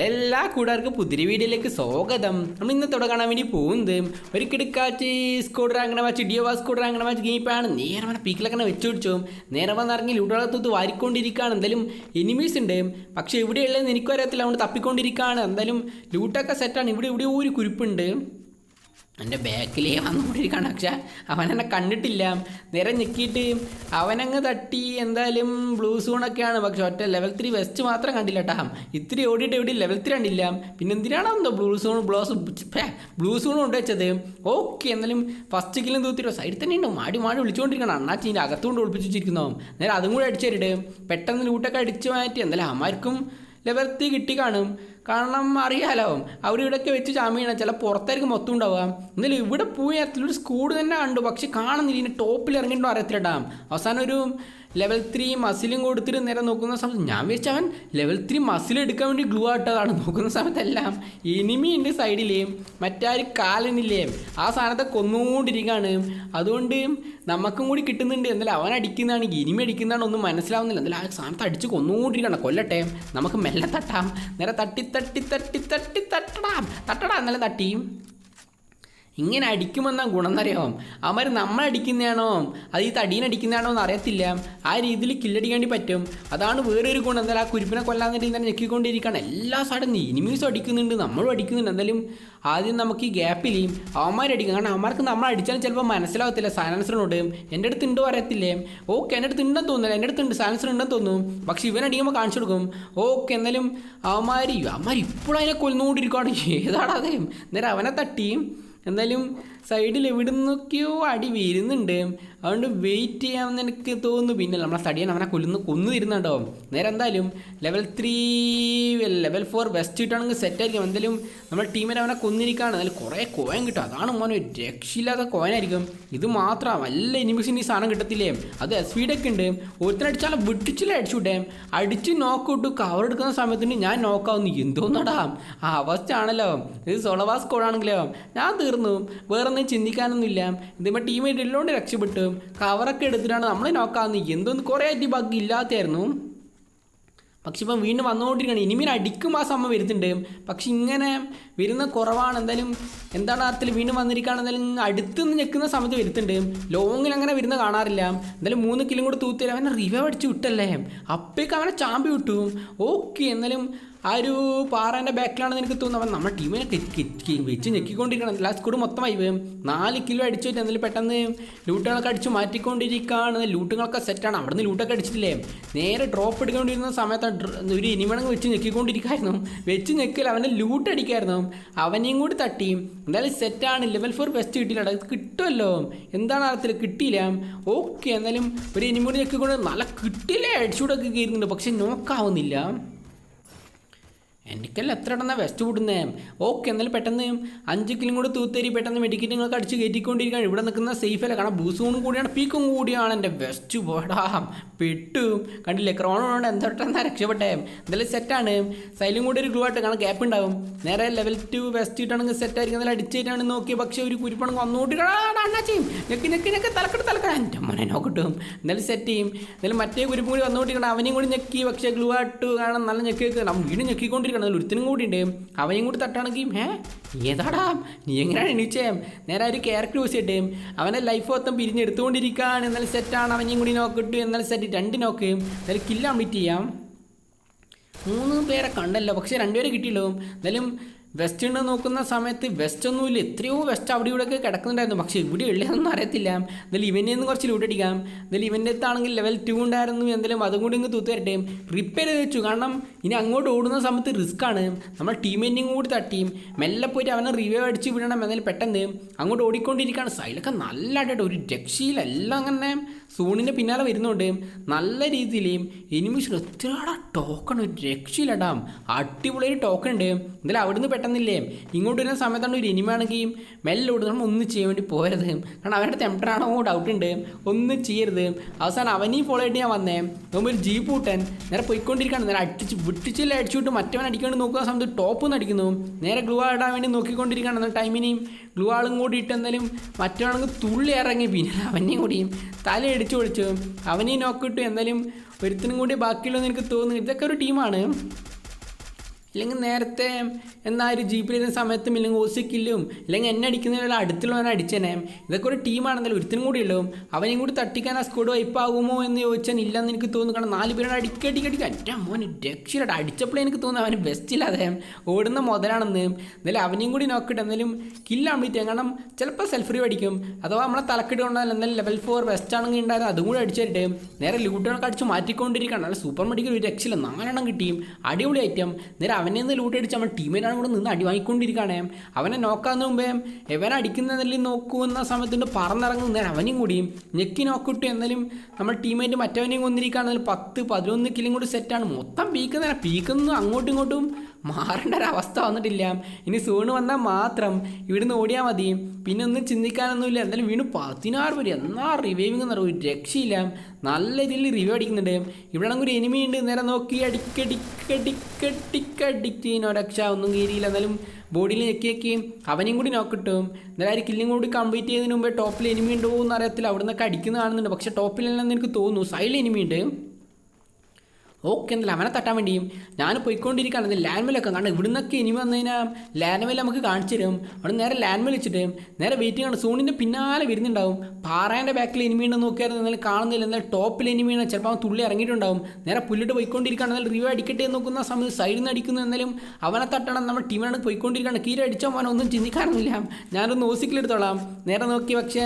എല്ലാ കൂട്ടുകാർക്കും പുതിരി വീഡിയോയിലേക്ക് സ്വാഗതം. നമ്മൾ ഇന്നത്തോടെ കാണാൻ വേണ്ടി പോകുന്നത് ഒരു കിടക്കാച്ച് സ്കൂട്ടർ അങ്ങനെ വാച്ച് ഡിയോ വാ സ്കൂട്ടർ അങ്ങനെ വാച്ച് ഗീപ്പാണ് നേരെ വന്ന പീക്കിലൊക്കെ വെച്ച് പിടിച്ചു. നേരെ വന്നിറങ്ങി ലൂട്ടോളത്തൊത്ത് വാരിക്കൊണ്ടിരിക്കുകയാണ്. എന്തായാലും എനിമീസ് ഉണ്ട്. പക്ഷേ ഇവിടെയുള്ളതെന്ന് എനിക്കും അറിയത്തില്ല. അതുകൊണ്ട് തപ്പിക്കൊണ്ടിരിക്കുകയാണ്. എന്തായാലും ലൂട്ടൊക്കെ സെറ്റാണ് ഇവിടെ ഇവിടെ ഒരു കുരിപ്പുണ്ട്. എന്റെ ബാക്കിലേ വന്നുകൊണ്ടിരിക്കുകയാണ് പക്ഷേ അവൻ എന്നെ കണ്ടിട്ടില്ല. നേരെ ഞെക്കിയിട്ട് അവനങ്ങ് തട്ടി. എന്തായാലും ബ്ലൂ സൂണൊക്കെയാണ് പക്ഷെ ഒറ്റ ലെവൽ ത്രീ വെസ്റ്റ് മാത്രം കണ്ടില്ല കേട്ടാ ഇത്തിരി ഓടിയിട്ട് എവിടെ ലെവൽ ത്രീ കണ്ടില്ല. പിന്നെ എന്തിനാണ് എന്തോ ബ്ലൂ സൂൺ ബ്ലോസ് ബ്ലൂ സൂൺ കൊണ്ട് വെച്ചത്? ഓക്കെ എന്നാലും ഫസ്റ്റ് കില്ലും തൂത്തിട്ടോ സൈഡിൽ തന്നെ ഉണ്ട്. മാടി മാടി വിളിച്ചുകൊണ്ടിരിക്കണം അണ്ണാച്ചീന്റെ അകത്തുകൊണ്ട് ഒളിപ്പിച്ച് നേരെ അതും കൂടെ അടിച്ചു തരിട്ട് പെട്ടെന്ന് ലൂട്ടൊക്കെ അടിച്ചു മാറ്റി. എന്തായാലും അമ്മാർക്കും ലെവൽ ത്രീ കിട്ടി കാണും. കാരണം അറിയാലോ? അവിടെ ഇവിടെയൊക്കെ വെച്ച് ചാമിയാണ്. ചില പുറത്തായിരിക്കും മൊത്തം ഉണ്ടാവുക എന്നാലും ഇവിടെ പോയി ഒരു സ്കൂഡ് തന്നെ കണ്ടു. പക്ഷെ കാണുന്നില്ല. ഇനി ടോപ്പിൽ ഇറങ്ങിയിട്ടും അറിയത്തില്ലട്ടാ അവസാനം ഒരു ലെവൽ ത്രീ മസിലും കൊടുത്തിട്ട് നേരെ നോക്കുന്ന സമയത്ത് ഞാൻ വിചാരിച്ച അവൻ ലെവൽ ത്രീ മസിൽ എടുക്കാൻ വേണ്ടി ഗ്ലൂ ആട്ടതാണ്. നോക്കുന്ന സമയത്തെല്ലാം ഇനിമി ഉണ്ട് സൈഡിലേയും മറ്റാര് കാലനില്ലേ? ആ സാധനത്തെ കൊന്നുകൊണ്ടിരിക്കുകയാണ്. അതുകൊണ്ട് നമുക്കും കൂടി കിട്ടുന്നുണ്ട്. എന്നാലും അവൻ അടിക്കുന്നതാണ്. ഇനിമി അടിക്കുന്നതാണ് ഒന്നും മനസ്സിലാവുന്നില്ല. എന്നാലും ആ സാധനത്തെ അടിച്ച് കൊന്നുകൊണ്ടിരിക്കണം കൊല്ലട്ടെ. നമുക്ക് മെല്ലെ തട്ടാം. നേരെ തട്ടി തട്ടി തട്ടി തട്ടി തട്ടടാം. തട്ടടാ. എന്നാലും തട്ടി. ഇങ്ങനെ അടിക്കുമെന്നാ ഗുണം എന്നറിയാം അവന്മാർ നമ്മളടിക്കുന്നതാണോ അത് ഈ തടീനടിക്കുന്നതാണോ എന്ന് അറിയത്തില്ല. ആ രീതിയിൽ കില്ലടിക്കേണ്ടി പറ്റും. അതാണ് വേറൊരു ഗുണം. എന്തായാലും ആ കുരിപ്പിനെ രീതി ഇങ്ങനെ ഞെക്കിക്കൊണ്ടിരിക്കുകയാണ് എല്ലാ സൈഡും ഇനിമീസും അടിക്കുന്നുണ്ട്. നമ്മളും അടിക്കുന്നുണ്ട്. എന്തായാലും ആദ്യം നമുക്ക് ഈ ഗ്യാപ്പിൽ അവന്മാരടിക്കും കാരണം അവന്മാർക്ക് നമ്മൾ അടിച്ചാൽ ചിലപ്പോൾ മനസ്സിലാവത്തില്ല. സൈലൻസറിനോട് എന്റെ അടുത്ത് ഉണ്ടോ? അറിയത്തില്ലേ. ഓക്കെ എന്റെ അടുത്ത് ഉണ്ടെന്ന് തോന്നുന്നില്ല. എന്റെ അടുത്ത് ഉണ്ട്. സൈലൻസർ ഉണ്ടെന്ന് തോന്നും പക്ഷെ ഇവൻ അടിക്കുമ്പോൾ കാണിച്ചു കൊടുക്കും. ഓക്കെ എന്നാലും അവന്മാർ അവന്മാർ ഇപ്പോഴും അതിനെ കൊല്ലുന്നുകൊണ്ടിരിക്കുകയാണ് ഏതാണ് അതേ? നേരെ അവനെ തട്ടി എന്തായാലും സൈഡിൽ എവിടെ നിന്നൊക്കെയോ അടി വരുന്നുണ്ട് അതുകൊണ്ട് വെയിറ്റ് ചെയ്യാമെന്ന് എനിക്ക് തോന്നുന്നു. പിന്നെ നമ്മളെ സടിയൻ അവനെ കൊല്ലുന്നു കൊന്നു തരുന്നുണ്ടോ നേരെ എന്തായാലും level three level four vest ഇട്ടാണെങ്കിൽ സെറ്റായിരിക്കും എന്തായാലും നമ്മുടെ ടീമിൽ അവനെ കൊന്നിരിക്കുകയാണ്. എന്നാലും കുറേ കോയൻ കിട്ടും. അതാണ് മോനെ രക്ഷയില്ലാത്ത കോയനായിരിക്കും ഇത് മാത്രം വല്ല എനിമിസിന് ഈ സാധനം കിട്ടത്തില്ലേ? അത് എസ് വീഡ് ഒക്കെ ഉണ്ട്. ഒരുത്തനടിച്ചാൽ വിട്ടിച്ചില്ല അടിച്ചുവിട്ടേ അടിച്ച് നോക്കൗട്ട് കവർ എടുക്കുന്ന സമയത്തിന് ഞാൻ നോക്കാവുന്നു എന്തോന്നടാ? ആ അവസ്ഥ ആണല്ലോ ഇത് സൊളവാസ് കോഡാണെങ്കിലോ ഞാൻ തീർന്നു. വേറൊന്നും ചിന്തിക്കാനൊന്നുമില്ല. ഇതിപ്പോൾ ടീം ഇല്ലോണ്ട് രക്ഷപ്പെട്ടു. കവറൊക്കെ എടുത്തിട്ടാണ് നമ്മൾ നോക്കാവുന്നത് എന്തോന്ന് കുറേ ആയിട്ട് ബഗ് ഇല്ലാത്തായിരുന്നു പക്ഷെ ഇപ്പം വീണ്ടും വന്നുകൊണ്ടിരിക്കുകയാണ് ഇനിമീൻ അടിക്കും ആ സമയം വരുന്നുണ്ട്. പക്ഷെ ഇങ്ങനെ വരുന്ന കുറവാണ്. എന്തായാലും എന്താണ് അർത്ഥത്തിൽ വീണ്ടും വന്നിരിക്കുകയാണ് എന്തായാലും അടുത്ത് നിന്ന് ഞെക്കുന്ന സമയത്ത് വരുത്തുന്നുണ്ട് ലോങ്ങിൽ അങ്ങനെ വരുന്ന കാണാറില്ല. എന്തായാലും മൂന്ന് കിലും കൂടെ തൂത്തില്ല അവനെ റിവൈവ് അടിച്ച് വിട്ടല്ലേ? അപ്പേക്ക് അവനെ ചാമ്പി വിട്ടു. ഓക്കെ എന്നാലും ആ ഒരു പാറേന്റെ ബാക്കിലാണെന്ന് എനിക്ക് തോന്നുന്നു അവൻ നമ്മുടെ ടീമിനെ വെച്ച് ഞെക്കിക്കൊണ്ടിരിക്കണം. ലാസ്റ്റ് കൂടെ മൊത്തമായി നാല് കിലോ അടിച്ചു എന്തെങ്കിലും പെട്ടെന്ന് ലൂട്ടുകളൊക്കെ അടിച്ച് മാറ്റിക്കൊണ്ടിരിക്കുകയാണ് ലൂട്ടുകളൊക്കെ സെറ്റാണ് അവിടെ നിന്ന് ലൂട്ടൊക്കെ അടിച്ചിട്ടില്ലേ? നേരെ ഡ്രോപ്പ് എടുക്കേണ്ടിരുന്ന സമയത്ത് ഒരു ഇനിമണങ്ങ് വെച്ച് ഞെക്കിക്കൊണ്ടിരിക്കുമായിരുന്നു വെച്ച് ഞെക്കില്ല. അവനെ ലൂട്ട് അടിക്കായിരുന്നു. അവനെയും കൂടി തട്ടി. എന്തായാലും സെറ്റാണ് ലെവൽ ഫോർ ബെസ്റ്റ് കിട്ടിയില്ല. കിട്ടുമല്ലോ. എന്താണ് അർത്ഥത്തിൽ കിട്ടിയില്ല. ഓക്കെ എന്നാലും ഒരു ഇനിമൂടി ഞെക്കിക്കൊണ്ട് നല്ല കിട്ടിയില്ലേ അടിച്ചുകൂടൊക്കെ കയറുന്നുണ്ട്. പക്ഷെ നോക്കാവുന്നില്ല എനിക്കല്ല എത്ര ഇടന്ന വെസ്റ്റ് വിടുന്നേ. ഓക്കെ എന്നാലും പെട്ടെന്ന് അഞ്ച് കിലും കൂടെ തൂത്തേരി പെട്ടെന്ന് മെഡിക്കറ്റ് നിങ്ങൾക്ക് അടിച്ച് കയറ്റിക്കൊണ്ടിരിക്കുകയാണ്. ഇവിടെ നിൽക്കുന്ന സേഫ് അല്ല? കാരണം ബൂസൂണും കൂടിയാണ് പീക്കും കൂടിയാണ് എന്റെ വെസ്റ്റ്. പോടാ പെട്ടു. കണ്ടില്ലേ? ക്രോണോണ്ട് എന്തോട്ടെന്നാ രക്ഷപ്പെട്ടെ? എന്തായാലും സെറ്റാണ് സൈലും കൂടി ഒരു ഗ്ലൂ ആയിട്ട് കാരണം ഗ്യാപ്പ് ഉണ്ടാവും. നേരെ ലെവൽ ടു വെസ്റ്റ് ഇട്ടാണെങ്കിൽ സെറ്റ് ആയിരിക്കും. എന്നാലും അടിച്ചിട്ടാണ് നോക്കി പക്ഷേ ഒരു കുരിപ്പണം വന്നുകൊണ്ട് അണ്ണാ ചെയ്യും ഞെക്കി ഞെക്കി ഞെക്കി തലക്കെട്ട് തലക്കെട്ട്. എന്റെ മോനെ നോക്കട്ടും എന്തായാലും സെറ്റ് ചെയ്യും. എന്തായാലും മറ്റേ കുരിപ്പും കൂടി വന്നുകൊണ്ടിരിക്കണം അവനെയും കൂടി ഞെക്കി. പക്ഷേ ഗ്ലൂ ആയിട്ട് കാണാൻ നല്ല ഞെക്കി വീണ്ടും ഞെക്കിക്കൊണ്ടിരിക്കണം അതിൽ ഒരുത്തിനും കൂടി ഉണ്ട്. അവനെയും കൂടി തട്ടാണെങ്കിൽ ഏ ഏതാടാ? നീ എങ്ങനെയാണ് എണീച്ചേ? നേരെ ഒരു ക്യാരക്ടർ യൂസ് ചെയ്തിട്ട് അവനെ ലൈഫ് മൊത്തം പിരിഞ്ഞെടുത്തുകൊണ്ടിരിക്കുകയാണ്. എന്നാലും സെറ്റാണ് അവനെയും കൂടി നോക്കിട്ട് എന്നാലും സെറ്റ് രണ്ട് നോക്ക് എന്നാലും കില്ല കംപ്ലീറ്റ് ചെയ്യാം. മൂന്ന് പേരെ കണ്ടല്ലോ. പക്ഷേ രണ്ടുപേരെ കിട്ടിയല്ലോ. എന്തായാലും വെസ്റ്റ് ഉണ്ട് നോക്കുന്ന സമയത്ത് വെസ്റ്റ് ഒന്നുമില്ല എത്രയോ വെസ്റ്റ് അവിടെ ഇവിടെയൊക്കെ കിടക്കുന്നുണ്ടായിരുന്നു. പക്ഷേ ഇവിടെ ഉള്ളതൊന്നും അറിയത്തില്ല. എന്തായാലും ഇവന്റെ നിന്ന് കുറച്ച് ലൂട്ട് അടിക്കാം. എന്തായാലും ഇവന്റെ അടുത്താണെങ്കിൽ ലെവൽ ടു ഉണ്ടായിരുന്നു. എന്തായാലും അതും കൂടി ഇങ്ങ് തൂത്ത് തരട്ടെ റിപ്പയർ ചെയ്ത് വെച്ചു. കാരണം ഇനി അങ്ങോട്ട് ഓടുന്ന സമയത്ത് റിസ്ക് ആണ്. നമ്മൾ ടീമിന്റെയും കൂടി തട്ടിയും. മെല്ലെ പോയിട്ട് അവനെ റിവൈവ് അടിച്ച് വിടണം. എന്നാലും പെട്ടെന്ന് അങ്ങോട്ട് ഓടിക്കൊണ്ടിരിക്കുകയാണ്. സൈലൊക്കെ നല്ല അടിയുടെ ഒരു രക്ഷയിലെല്ലാം അങ്ങനെ സൂണിന്റെ പിന്നാലെ വരുന്നുണ്ട്. നല്ല രീതിയിൽ എനിമിഷൻ ഒത്തിരി ടോക്കൺ ഒരു രക്ഷയിലടാം അടിപൊളി ടോക്കൺ ഉണ്ട്. എന്തായാലും അവിടുന്ന് പെട്ടെന്നില്ലേ? ഇങ്ങോട്ട് വരുന്ന സമയത്താണ് ഒരു എനിമാണെങ്കിൽ മെല്ലെ ഓടുന്നത് നമ്മൾ ഒന്നും ചെയ്യാൻ വേണ്ടി പോരുത് കാരണം അവരുടെ ടെമ്പറാണോ ഡൗട്ട് ഉണ്ട്. ഒന്നും ചെയ്യരുത്. അവസാനം അവനെയും ഫോളോ ആയിട്ട് ഞാൻ വന്നേ. നോക്കുമ്പോൾ ഒരു ജീപ്പ് കൂട്ടൻ. നേരെ പോയിക്കൊണ്ടിരിക്കുകയാണ്. നേരെ അടിച്ച് വിട്ടിച്ചില്ല അടിച്ചു വിട്ട് മറ്റവൻ അടിക്കാണ്ട് നോക്കുക. സമയത്ത് ടോപ്പ് ഒന്ന് അടിക്കുന്നു. നേരെ ഗ്ലൂ ഇടാൻ വേണ്ടി നോക്കിക്കൊണ്ടിരിക്കുകയാണ്. എന്നാൽ ടൈമിനെയും ഗ്ലൂ ആളും കൂടി ഇട്ട് എന്തായാലും മറ്റവണെങ്കിൽ തുള്ളി ഇറങ്ങി. പിന്നെ അവനെയും കൂടി തല അടിച്ചു പൊളിച്ചു. അവനെയും നോക്കിയിട്ടു എന്തായാലും ഒരുത്തിനും കൂടി ബാക്കിയുള്ളതെന്ന് എനിക്ക് തോന്നുന്നു. ഇതൊക്കെ ഒരു ടീമാണ് ഇല്ലെങ്കിൽ നേരത്തെ എന്നാ ഒരു ജീപ്പിലിരുന്ന സമയത്തും ഇല്ലെങ്കിൽ ഓസിക്കില്ലും ഇല്ലെങ്കിൽ എന്നെ അടിക്കുന്ന അടുത്തുള്ളവനെ അടിച്ചേനെ. ഇതൊക്കെ ഒരു ടീമാണെന്നല്ലോ ഒരുത്തിനും കൂടി ഉള്ളൂ. അവനെയും കൂടി തട്ടിക്കാൻ ആ സ്കോഡ് വൈപ്പാകുമോ എന്ന് ചോദിച്ചാൽ ഇല്ലെന്ന് എനിക്ക് തോന്നുന്നു. കാരണം നാല് പേരോട് അടിക്കടിക്കടിക്കുക എന്റെ മോനെ രക്ഷയുടെ അടിച്ചപ്പോഴേ എനിക്ക് തോന്നുന്നു അവന് ബെസ്റ്റ് ഇല്ലാതെ ഓടുന്ന മുതലാണെന്ന്. എന്നാലും അവനെയും കൂടി നോക്കിയിട്ട് എന്തായാലും കില്ലാൻ പറ്റിയ കാരണം ചിലപ്പോൾ സെൽഫ് റീ അടിക്കും. അഥവാ നമ്മളെ തലക്കെട്ട് കൊണ്ടാൽ എന്തായാലും ലെവൽ ഫോർ ബെസ്റ്റ് ആണെങ്കിൽ ഉണ്ടായിരുന്നു അതും കൂടി അടിച്ചിട്ട് നേരെ ലൂട്ടുകളൊക്കെ അടിച്ച് മാറ്റിക്കൊണ്ടിരിക്കുകയാണ്. നല്ല സൂപ്പർ മെഡിക്കൽ ഒരു രക്ഷയില്ല. നാലെണ്ണം കിട്ടിയും. അടിപൊളി ഐറ്റം നേരെ അവനെ നിന്ന് ലൂട്ട് അടിച്ച് നമ്മൾ ടീമിനാണ് കൂടെ നിന്ന് അടി വാങ്ങിക്കൊണ്ടിരിക്കുകയാണ്. അവനെ നോക്കാന്ന് മുമ്പേ എവനെ അടിക്കുന്നതിൽ നോക്കുന്ന സമയത്തുണ്ട് പറന്നിറങ്ങും അവനും കൂടിയും ഞെക്കി നോക്കിട്ട് എന്നാലും നമ്മൾ ടീമേറ്റ് മറ്റവനെയും കൊന്നിരിക്കുകയാണെങ്കിൽ പത്ത് പതിനൊന്ന് കിലും കൂടി സെറ്റാണ് മൊത്തം പീക്കുന്ന പീക്കുന്നു അങ്ങോട്ടും ഇങ്ങോട്ടും മാറേണ്ട ഒരു അവസ്ഥ വന്നിട്ടില്ല. ഇനി സൂണ് വന്നാൽ മാത്രം ഇവിടുന്ന് ഓടിയാൽ മതി. പിന്നെ ഒന്നും ചിന്തിക്കാനൊന്നുമില്ല. എന്തായാലും വീണ് പതിനാറ് പേര്. എന്നാ റിവൈവിങ് എന്ന് ഒരു രക്ഷയില്ല. നല്ല രീതിയിൽ റിവ്യൂ അടിക്കുന്നുണ്ട്. ഇവിടെ ആണെങ്കിൽ ഒരു എനിമി ഉണ്ട്. നേരെ നോക്കി അടിക്കടിക്കടിക്കടിക്കടിക്കുന്നോ രക്ഷ ഒന്നും കീരിയില്ല എന്നാലും ബോഡിയിൽ ഞെക്കി ഞെക്കി. അവനെയും കൂടി നോക്കിട്ടും എന്നാലും ആ ഒരു കില്ലും കൂടി കംപ്ലീറ്റ് ചെയ്യുന്നതിന് മുമ്പേ ടോപ്പിൽ എനിമി ഉണ്ടോ എന്ന് അറിയത്തില്ല. അവിടെ നിന്നൊക്കെ അടിക്കുന്ന കാണുന്നുണ്ട്. പക്ഷേ ടോപ്പിലല്ലെന്ന് എനിക്ക് തോന്നുന്നു. സൈഡിൽ എനിമി ഉണ്ട്. ഓക്കെ എന്നാലും അവനെ തട്ടാൻ വേണ്ടിയും ഞാൻ പോയിക്കൊണ്ടിരിക്കുകയാണ്. ലാൻഡ്മേലൊക്കെ കാരണം ഇവിടുന്നൊക്കെ ഇനി വന്നു കഴിഞ്ഞാൽ ലാൻഡ്മേൽ നമുക്ക് കാണിച്ചു തരും. അവിടെ നേരെ ലാൻഡ്മേൽ വെച്ചിട്ട് നേരെ വെയിറ്റിംഗ് ആണ്. സൂണിന്റെ പിന്നാലെ വരുന്നുണ്ടാവും. പാറേന്റെ ബാക്കിൽ ഇനി വീണ്ടും നോക്കിയായിരുന്നു എന്നാലും കാണുന്നില്ല. എന്നാൽ ടോപ്പിൽ എനിമിയാണ് ചിലപ്പോൾ അവൻ തുള്ളി ഇറങ്ങിയിട്ടുണ്ടാവും. നേരെ പുല്ലിട്ട് പോയിക്കൊണ്ടിരിക്കുകയാണ്. എന്നാൽ റിവ്യൂ അടിക്കട്ടെ എന്ന് നോക്കുന്ന സമയത്ത് സൈഡിൽ നിന്ന് അടിക്കുന്നു. എന്നാലും അവനെ തട്ടണം. നമ്മുടെ ടീമിനാണ് പോയിക്കൊണ്ടിരിക്കുകയാണ്. കീര അടിച്ചാൽ അവൻ ഒന്നും ചിന്തിക്കാറൊന്നുമില്ല. ഞാനൊന്ന് ഓസിക്കിലെടുത്തോളാം നേരെ നോക്കി പക്ഷേ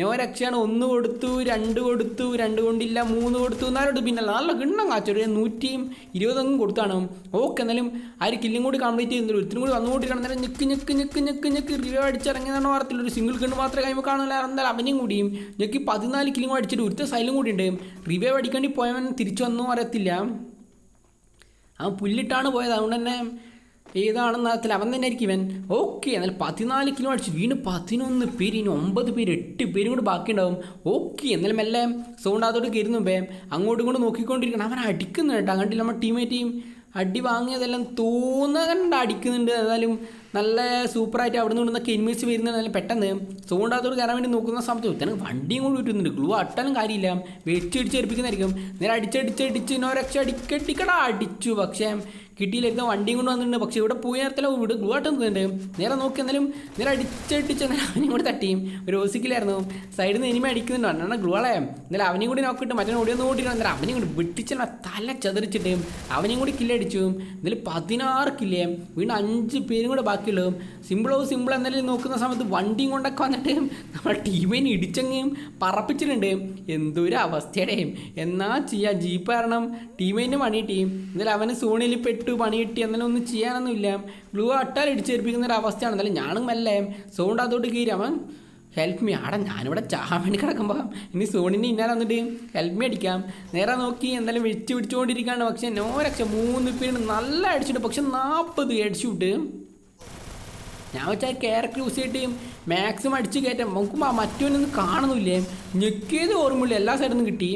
നോ രക്ഷയാണ്. ഒന്ന് കൊടുത്തു രണ്ട് കൊടുത്തു രണ്ട് കൊണ്ടില്ല മൂന്ന് കൊടുത്തു. നാലോട്ട് പിന്നെ നല്ല കിണ്ണം കാച്ചൊരു നൂറ്റിയും ഇരുപതങ്ങും കൊടുത്താണ് ഓക്കെ എന്നാലും ആ ഒരു കില്ലും കൂടി കംപ്ലീറ്റ് ചെയ്യുന്നില്ല ഒരുത്തിനും കൂടി വന്നുകൊണ്ടിരിക്കണം നേരം ഞെക്ക് ഞെക്ക് ഞെക്ക് ഞെക്ക് ഞെക്ക് റിവ്യൂ അടിച്ചിറങ്ങിയതാണ് വാർത്തയിൽ ഒരു സിംഗിൾ കിണ്ണ് മാത്രമേ കഴിയുമ്പോൾ കാണില്ല എന്തായാലും അവനെയും കൂടിയും ഞെക്ക് പതിനാല് കില്ലും കൂടി അടിച്ചിട്ട് ഒരുത്ത സൈലും കൂടി ഉണ്ട്. റിവ്യൂ അടിക്കേണ്ടി പോയവൻ തിരിച്ചു വന്നു അറിയത്തില്ല. അവൻ പുല്ലിട്ടാണ് പോയത്. അതുകൊണ്ട് തന്നെ ഏതാണെന്ന് അറിയത്തില്ല. അവൻ തന്നെ ആയിരിക്കും ഇവൻ. ഓക്കെ എന്നാൽ പതിനാല് കിലോ അടിച്ച് വീണ് പതിനൊന്ന് പേര് ഇനി ഒമ്പത് പേര് എട്ട് പേരും കൂടി ബാക്കിയുണ്ടാവും. ഓക്കെ എന്നാലും മെല്ലെ സൗണ്ട് അതോട് കയറുന്നു ബേ. അങ്ങോട്ടും ഇങ്ങോട്ടും നോക്കിക്കൊണ്ടിരിക്കണം. അവൻ അടിക്കുന്നു കേട്ടോ. അങ്ങോട്ട് നമ്മുടെ ടീമേറ്റെയും അടി വാങ്ങിയതെല്ലാം തോന്നുന്നുണ്ട് അടിക്കുന്നുണ്ട്. ഏതായാലും നല്ല സൂപ്പറായിട്ട് അവിടെ നിന്ന് നിന്നൊക്കെ കെൻമീസ് വരുന്നുണ്ട്. നല്ല പെട്ടെന്ന് സൗണ്ട് അതോട് കയറാൻ വേണ്ടി നോക്കുന്ന സമയത്ത് ഇത്തന്നെ വണ്ടിയും കൂടി വിട്ടുന്നുണ്ട് ഗ്ലൂ അട്ടാനും കാര്യമില്ല. വെച്ചടിച്ച് എടുപ്പിക്കുന്നതായിരിക്കും നേരെ അടിച്ചടിച്ചടിച്ച് നോ രക്ഷ അടിക്കടിക്കടാ അടിച്ചു. പക്ഷേ കിട്ടിയില്ലായിരുന്നു വണ്ടിയും കൊണ്ട് വന്നിട്ടുണ്ട്. പക്ഷേ ഇവിടെ പോയി നേരത്തില്ല ഇവിടെ ഗുവാട്ടം നിൽക്കുന്നുണ്ട്. നേരെ നോക്കി എന്നാലും നേരെ അടിച്ചടിച്ച് നേരെ അവനെയും കൂടി തട്ടിയും. ഒരു ഓസിക്കിലായിരുന്നു. സൈഡിൽ നിന്ന് ഇനിമ അടിക്കുന്നുണ്ട്. അന്നാണ് ഗ്ലുവാളെ എന്നാലും അവനെയും കൂടി നോക്കിയിട്ട് മറ്റേ ഓടി ഒന്ന് ഓടിക്കണം എന്നാലും അവനെയും കൂടി വെട്ടിച്ചാൽ തല ചതറിച്ചിട്ട് അവനെയും കൂടി കില്ലടിച്ചു എന്നാലും പതിനാറ് കില്ലേ വീണ്ടും അഞ്ച് പേരും കൂടെ ബാക്കിയുള്ളൂ. സിമ്പിളോ സിമ്പിൾ എന്നാലും നോക്കുന്ന സമയത്ത് വണ്ടിയും കൊണ്ടൊക്കെ വന്നിട്ട് നമ്മുടെ ടീമിനെ ഇടിച്ചങ്ങയും പറപ്പിച്ചിട്ടുണ്ട്. എന്തൊരു അവസ്ഥയുടെയും എന്നാ ചെയ്യാ ജീപ്പ് കാരണം ടീമിന്റെ പണി ടീം എന്നാലും അവന് സോണിൽ പെട്ടു പണി കിട്ടി അങ്ങനെ ഒന്നും ചെയ്യാനൊന്നുമില്ല ഗ്ലൂ അട്ടാൽ ഇടിച്ചേൽപ്പിക്കുന്ന ഒരു അവസ്ഥയാണ്. എന്നാലും ഞാനും മെല്ലെ സോണ്ട് അതോട്ട് കീറി. അവൻ ഹെൽപ്പ് മീ ആടാ ഞാനിവിടെ ചാൻ വേണ്ടി കിടക്കുമ്പോൾ ഇനി സോണിന്റെ ഇന്നാലെ വന്നിട്ട് ഹെൽപ്പ് മീ അടിക്കാം. നേരെ നോക്കി എന്തായാലും വെച്ച് പിടിച്ചുകൊണ്ടിരിക്കുകയാണ് പക്ഷേ നോ രക്ഷ. മൂന്ന് പേര് നല്ല അടിച്ചിട്ട് പക്ഷെ നാൽപ്പത് അടിച്ചുവിട്ട് ഞാൻ വെച്ചാൽ ക്യാരക്ടർ യൂസ് ചെയ്തിട്ട് മാക്സിമം അടിച്ച് കയറ്റാം നോക്കുമ്പോൾ മറ്റൊന്നും കാണുന്നില്ലേ? ഞെക്കിയത് ഓർമ്മയില്ല. എല്ലാ സൈഡിൽ നിന്നും കിട്ടി.